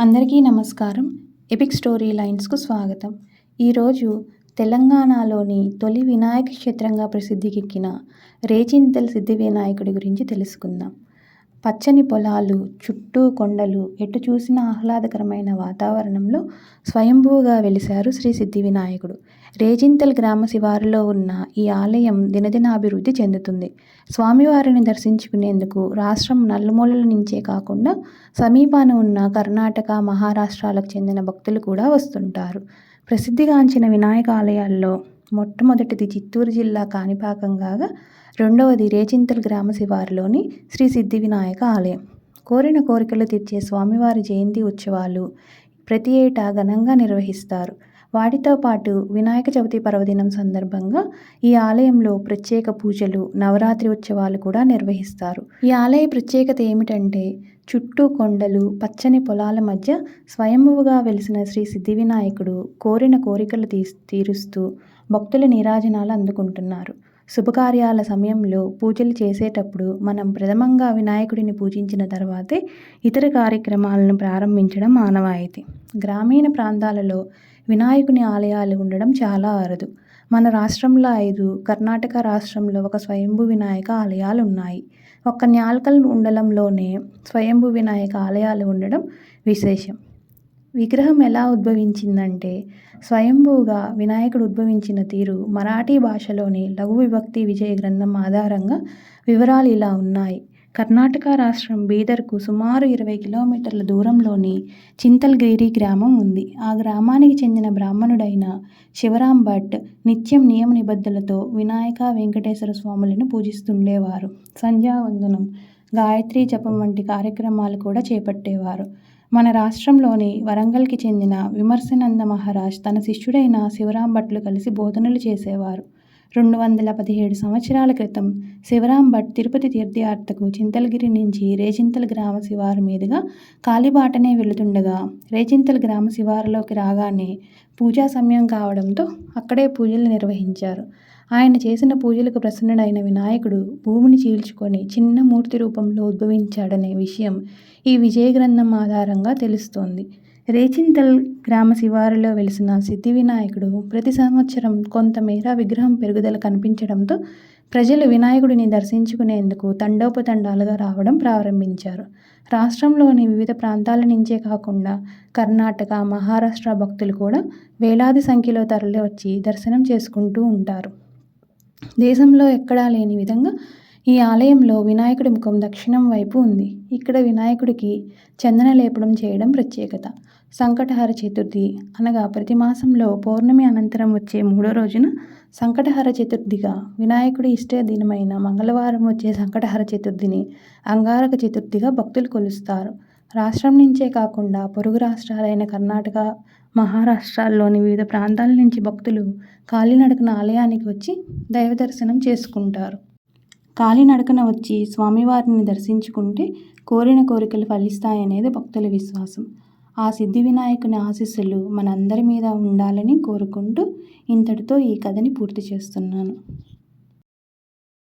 అందరికీ నమస్కారం. Epic story లైన్స్కు స్వాగతం. ఈరోజు తెలంగాణలోని తొలి వినాయక క్షేత్రంగా ప్రసిద్ధికెక్కిన రేచింతల్ సిద్ధి వినాయకుడి గురించి తెలుసుకుందాం. పచ్చని పొలాలు చుట్టూ కొండలు ఎటు చూసిన ఆహ్లాదకరమైన వాతావరణంలో స్వయంభూగా వెలిశారు శ్రీ సిద్ధి వినాయకుడు. రేజింతల్ గ్రామ శివారులో ఉన్న ఈ ఆలయం దినదినాభివృద్ధి చెందుతుంది. స్వామివారిని దర్శించుకునేందుకు రాష్ట్రం నలుమూలల నుంచే కాకుండా సమీపాన ఉన్న కర్ణాటక మహారాష్ట్రాలకు చెందిన భక్తులు కూడా వస్తుంటారు. ప్రసిద్ధిగాంచిన వినాయక ఆలయాల్లో మొట్టమొదటిది చిత్తూరు జిల్లా కాణిపాకం కాగా రెండవది రేచింతల్ గ్రామ శివారులోని శ్రీ సిద్ధి వినాయక ఆలయం. కోరిన కోరికలు తీర్చే స్వామివారి జయంతి ఉత్సవాలు ప్రతి ఏటా ఘనంగా నిర్వహిస్తారు. వాటితో పాటు వినాయక చవితి పర్వదినం సందర్భంగా ఈ ఆలయంలో ప్రత్యేక పూజలు నవరాత్రి ఉత్సవాలు కూడా నిర్వహిస్తారు. ఈ ఆలయ ప్రత్యేకత ఏమిటంటే చుట్టూ కొండలు పచ్చని పొలాల మధ్య స్వయంభువుగా వెలిసిన శ్రీ సిద్ధి వినాయకుడు కోరిన కోరికలు తీ తీరుస్తూ భక్తుల నీరాజనాలు అందుకుంటున్నారు. శుభకార్యాల సమయంలో పూజలు చేసేటప్పుడు మనం ప్రథమంగా వినాయకుడిని పూజించిన తర్వాతే ఇతర కార్యక్రమాలను ప్రారంభించడం ఆనవాయితీ గ్రామీణ ప్రాంతాలలో వినాయకుని ఆలయాలు ఉండడం చాలా అరుదు. మన రాష్ట్రంలో ఐదు కర్ణాటక రాష్ట్రంలో ఒక స్వయంభు వినాయక ఆలయాలు ఉన్నాయి. ఒక్క న్యాల్కల్ మండలంలోనే స్వయంభు వినాయక ఆలయాలు ఉండడం విశేషం. విగ్రహం ఎలా ఉద్భవించిందంటే స్వయంభూగా వినాయకుడు ఉద్భవించిన తీరు మరాఠీ భాషలోని లఘు విభక్తి విజయ గ్రంథం ఆధారంగా వివరాలు ఇలా ఉన్నాయి. కర్ణాటక రాష్ట్రం బీదర్కు సుమారు ఇరవై కిలోమీటర్ల దూరంలోని చింతల్గిరి గ్రామం ఉంది. ఆ గ్రామానికి చెందిన బ్రాహ్మణుడైన శివరాం భట్ నిత్యం నియమ నిబద్ధలతో వినాయక వెంకటేశ్వర స్వాములను పూజిస్తుండేవారు. సంధ్యావందనం గాయత్రి జపం వంటి కార్యక్రమాలు కూడా చేపట్టేవారు. మన రాష్ట్రంలోని వరంగల్కి చెందిన విమర్శనంద మహారాజ్ తన శిష్యుడైన శివరాం భట్లు కలిసి బోధనలు చేసేవారు. రెండు వందల పదిహేడు సంవత్సరాల క్రితం శివరాం భట్ తిరుపతి తీర్థయాత్రకు చింతలగిరి నుంచి రేచింతల గ్రామ శివారు మీదుగా కాలిబాటనే వెళుతుండగా రేచింతల గ్రామ శివారులోకి రాగానే పూజా సమయం కావడంతో అక్కడే పూజలు నిర్వహించారు. ఆయన చేసిన పూజలకు ప్రసన్నుడైన వినాయకుడు భూమిని చీల్చుకొని చిన్న మూర్తి రూపంలో ఉద్భవించాడనే విషయం ఈ విజయ గ్రంథం ఆధారంగా తెలుస్తోంది. రేచింతల్ గ్రామ శివారులో వెలిసిన సిద్ధి వినాయకుడు ప్రతి సంవత్సరం కొంతమేర విగ్రహం పెరుగుదల కనిపించడంతో ప్రజలు వినాయకుడిని దర్శించుకునేందుకు తండోపతండాలుగా రావడం ప్రారంభించారు. రాష్ట్రంలోని వివిధ ప్రాంతాల నుంచే కాకుండా కర్ణాటక మహారాష్ట్ర భక్తులు కూడా వేలాది సంఖ్యలో తరలి వచ్చి దర్శనం చేసుకుంటూ ఉంటారు. దేశంలో ఎక్కడా లేని విధంగా ఈ ఆలయంలో వినాయకుడి ముఖం దక్షిణం వైపు ఉంది. ఇక్కడ వినాయకుడికి చందన లేపడం చేయడం ప్రత్యేకత. సంకటహర చతుర్థి అనగా ప్రతి మాసంలో పౌర్ణమి అనంతరం వచ్చే మూడో రోజున సంకటహర చతుర్థిగా వినాయకుడి ఇష్ట దినమైన మంగళవారం వచ్చే సంకటహర చతుర్థిని అంగారక చతుర్థిగా భక్తులు కొలుస్తారు. రాష్ట్రం నుంచే కాకుండా పొరుగు రాష్ట్రాలైన కర్ణాటక మహారాష్ట్రాల్లోని వివిధ ప్రాంతాల నుంచి భక్తులు కాలినడకన ఆలయానికి వచ్చి దైవ దర్శనం చేసుకుంటారు. కాలినడకన వచ్చి స్వామివారిని దర్శించుకుంటే కోరిన కోరికలు ఫలిస్తాయనేది భక్తుల విశ్వాసం. ఆ సిద్ధి వినాయకుని ఆశీస్సులు మనందరి మీద ఉండాలని కోరుకుంటూ ఇంతటితో ఈ కథని పూర్తి చేస్తున్నాను.